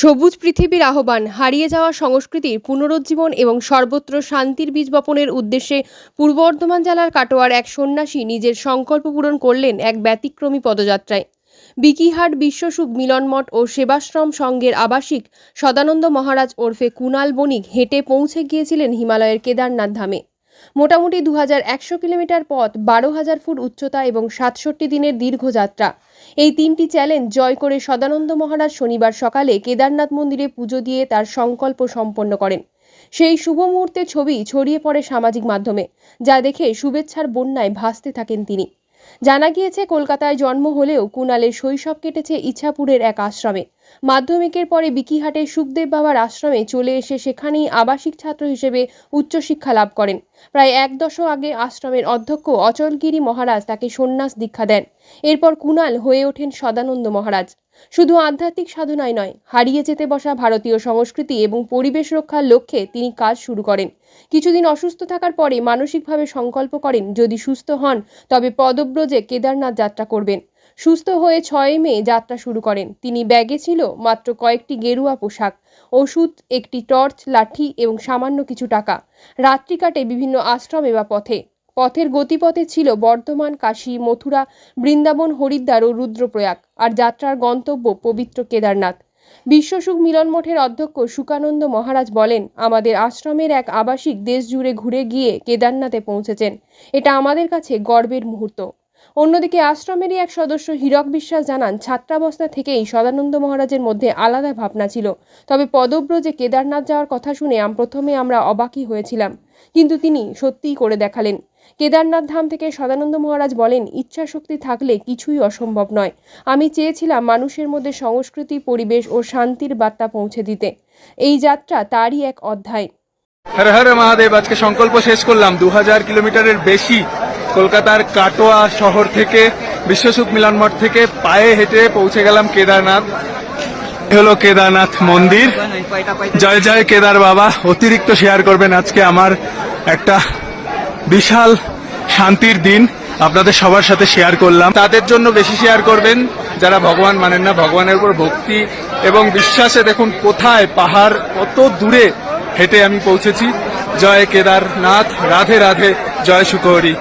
সবুজ পৃথিবীর আহ্বান, হারিয়ে যাওয়া সংস্কৃতির পুনরুজ্জীবন এবং সর্বত্র শান্তির বীজ বপনের উদ্দেশ্যে পূর্ব বর্ধমান জেলার কাটোয়ার এক সন্ন্যাসী নিজের সংকল্প পূরণ করলেন এক ব্যতিক্রমী পদযাত্রায়। বিকিহাট বিশ্বসুখ মিলনমঠ ও সেবাশ্রম সংঘের আবাসিক সদানন্দ মহারাজ ওরফে কুনাল বণিক হেঁটে পৌঁছে গিয়েছিলেন হিমালয়ের কেদারনাথ ধামে। মোটামুটি দু একশো কিলোমিটার পথ, বারো হাজার ফুট উচ্চতা এবং সাতষট্টি দিনের দীর্ঘ যাত্রা। এই তিনটি চ্যালেঞ্জ জয় করে সদানন্দ মহারাজ শনিবার সকালে কেদারনাথ মন্দিরে পুজো দিয়ে তার সংকল্প সম্পন্ন করেন। সেই শুভ মুহূর্তে ছবি ছড়িয়ে পড়ে সামাজিক মাধ্যমে, যা দেখে শুভেচ্ছার বন্যায় ভাসতে থাকেন তিনি। জানা গিয়েছে, কলকাতায় জন্ম হলেও কুণালের শৈশব কেটেছে ইছাপুরের এক আশ্রমে। মাধ্যমিকের পরে বিকিহাটে সুখদেব বাবার আশ্রমে চলে এসে সেখানেই আবাসিক ছাত্র হিসেবে উচ্চশিক্ষা লাভ করেন। প্রায় এক দশক আগে আশ্রমের অধ্যক্ষ অচলগিরি মহারাজ তাকে সন্ন্যাস দীক্ষা দেন। এরপর কুণাল হয়ে ওঠেন সদানন্দ মহারাজ। শুধু আধ্যাত্মিক সাধনায় নয়, হারিয়ে যেতে বসা ভারতীয় সংস্কৃতি এবং পরিবেশ রক্ষার লক্ষ্যে তিনি কাজ শুরু করেন। কিছুদিন অসুস্থ থাকার পরে মানসিকভাবে সংকল্প করেন, যদি সুস্থ হন, তবে পদব্রজে কেদারনাথ যাত্রা করবেন। সুস্থ হয়ে ছয় মে যাত্রা শুরু করেন। তিনি ব্যাগে ছিল মাত্র কয়েকটি গেরুয়া পোশাক, ওষুধ, একটি টর্চ, লাঠি এবং সামান্য কিছু টাকা। রাত্রি কাটে বিভিন্ন আশ্রমে বা পথে। পথের গতিপথে ছিল বর্ধমান, কাশী, মথুরা, বৃন্দাবন, হরিদ্বার ও রুদ্রপ্রয়াগ আর যাত্রার গন্তব্য পবিত্র কেদারনাথ। বিশ্বসুখ মিলন মঠের অধ্যক্ষ সুকানন্দ মহারাজ বলেন, আমাদের আশ্রমের এক আবাসিক দেশ জুড়ে ঘুরে গিয়ে কেদারনাথে পৌঁছেছেন। এটা আমাদের কাছে গর্বের মুহূর্ত। অন্যদিকে আশ্রমেরই এক সদস্য হীরক বিশ্বাস জানান, ছাত্রাবস্থা থেকেই সদানন্দ মহারাজের মধ্যে আলাদা ভাবনা ছিল। তবে পদব্রজে কেদারনাথ যাওয়ার কথা শুনে প্রথমে আমরা অবাকই হয়েছিলাম। কিন্তু তিনি সত্যিই করে দেখালেন। কেদারনাথ ধাম থেকে সদানন্দ মহারাজ বলেন ইচ্ছা শক্তি থাকলে কিছুই অসম্ভব নয়। আমি চেয়েছিলাম মানুষের মধ্যে সংস্কৃতি, পরিবেশ ও শান্তির বার্তা পৌঁছে দিতে। এই যাত্রা তারই এক অধ্যায়। হর হর মহাদেব, আজকে সংকল্প শেষ করলাম। দু হাজার কিলোমিটারের বেশি কলকাতার কাটোয়া শহর থেকে বিশ্বসুখ মিলনমঠ থেকে পায়ে হেঁটে পৌঁছে গেলাম কেদারনাথ। হলো কেদারনাথ মন্দির। জয় জয় কেদার বাবা। অতিরিক্ত শেয়ার করবেন আজকে আমার একটা বিশাল শান্তির দিন। আপনাদের সবার সাথে শেয়ার করলাম। তাদের জন্য বেশি শেয়ার করবেন। যারা ভগবান মানেন না, ভগবানের উপর ভক্তি এবং বিশ্বাসে দেখুন কোথায় পাহাড়, কত দূরে হেঁটে আমি পৌঁছেছি। জয় কেদারনাথ। রাধে রাধে। জয় সুকহরি